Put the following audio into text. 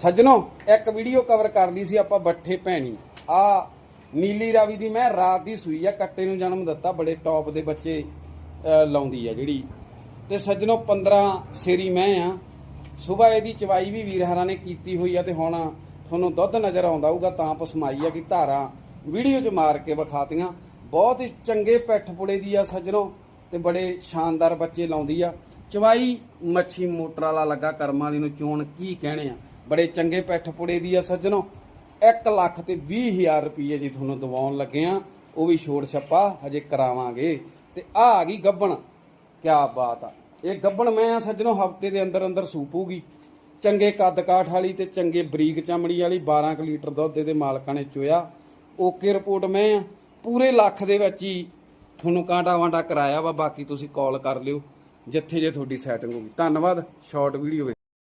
ਸੱਜਣੋ, ਇੱਕ video cover ਕਰਦੀ ਸੀ ਆਪਾਂ ਬੱਠੇ ਭੈਣੀ। ਆ ਨੀਲੀ ਰਾਵੀ ਦੀ ਮੈਂ ਰਾਤ ਦੀ ਸੂਈ ਆ, ਕੱਟੇ ਨੂੰ ਜਨਮ ਦਿੱਤਾ, ਬੜੇ ਟੌਪ ਦੇ ਬੱਚੇ ਲਾਉਂਦੀ ਆ ਜਿਹੜੀ। ਤੇ ਸੱਜਣੋ 15 ਸੇਰੀ ਮੈਂ ਆ। ਸਵੇਰ ਇਹਦੀ ਚਵਾਈ ਵੀ ਵੀਰ ਹਰਾਂ ਨੇ ਕੀਤੀ ਹੋਈ ਆ ਤੇ ਹੁਣ ਤੁਹਾਨੂੰ ਦੁੱਧ ਨਜ਼ਰ ਆਉਂਦਾ ਹੋਊਗਾ ਤਾਂ ਪਸਮਾਈ ਆ ਕਿ ਧਾਰਾਂ ਵੀਡੀਓ 'ਚ ਮਾਰ ਕੇ ਵਿਖਾਤੀਆਂ। ਬਹੁਤ ਹੀ ਚੰਗੇ ਪੈਠ ਪੁੜੇ ਦੀ ਆ ਸੱਜਣੋ ਤੇ ਬੜੇ ਸ਼ਾਨਦਾਰ ਬੱਚੇ ਲਾਉਂਦੀ ਆ। ਚਵਾਈ ਮੱਛੀ ਮੋਟਰ ਵਾਲਾ ਲੱਗਾ ਕਰਮਾਂ ਵਾਲੀ ਨੂੰ ਚੋਣ, ਕੀ ਕਹਿਣੇ ਆ? ਬੜੇ ਚੰਗੇ ਪੈਠ ਪੁੜੇ ਦੀ ਆ ਸੱਜਣੋ। 1 ਲੱਖ ਤੇ 20000 ਰੁਪਏ ਜੀ ਤੁਹਾਨੂੰ ਦਿਵਾਉਣ ਲੱਗੇ ਆ, ਉਹ ਵੀ ਛੋੜ ਛੱਪਾ ਹਜੇ ਕਰਾਵਾਂਗੇ। ਤੇ ਆ ਆ ਗਈ ਗੱਬਣ। ਕਿਆ ਬਾਤ ਆ। ਇਹ ਗੱਬਣ ਮੈਂ ਆ ਸੱਜਣੋ, ਹਫ਼ਤੇ ਦੇ ਅੰਦਰ ਅੰਦਰ ਸੂਪੂਗੀ। ਚੰਗੇ ਕੱਦ ਕਾਠ ਵਾਲੀ ਤੇ ਚੰਗੇ ਬਰੀਕ ਚਮੜੀ ਵਾਲੀ 12 ਕੁ ਲੀਟਰ ਦੁੱਧ ਦੇ ਮਾਲਕਾਂ ਨੇ ਚੋਇਆ। ਓਕੇ ਰਿਪੋਰਟ ਮੈਂ ਆ। ਪੂਰੇ ਲੱਖ ਦੇ ਵਿੱਚ ਹੀ ਤੁਹਾਨੂੰ ਕਾਂਟਾ ਵਾਂਟਾ ਕਰਾਇਆ ਵਾ, ਬਾਕੀ ਤੁਸੀਂ ਕਾਲ ਕਰ ਲਿਓ, ਜਿੱਥੇ ਜੇ ਤੁਹਾਡੀ ਸੈਟਿੰਗ ਹੋਗੀ ਧੰਨਵਾਦ, ਸ਼ਾਰਟ ਵੀਡੀਓ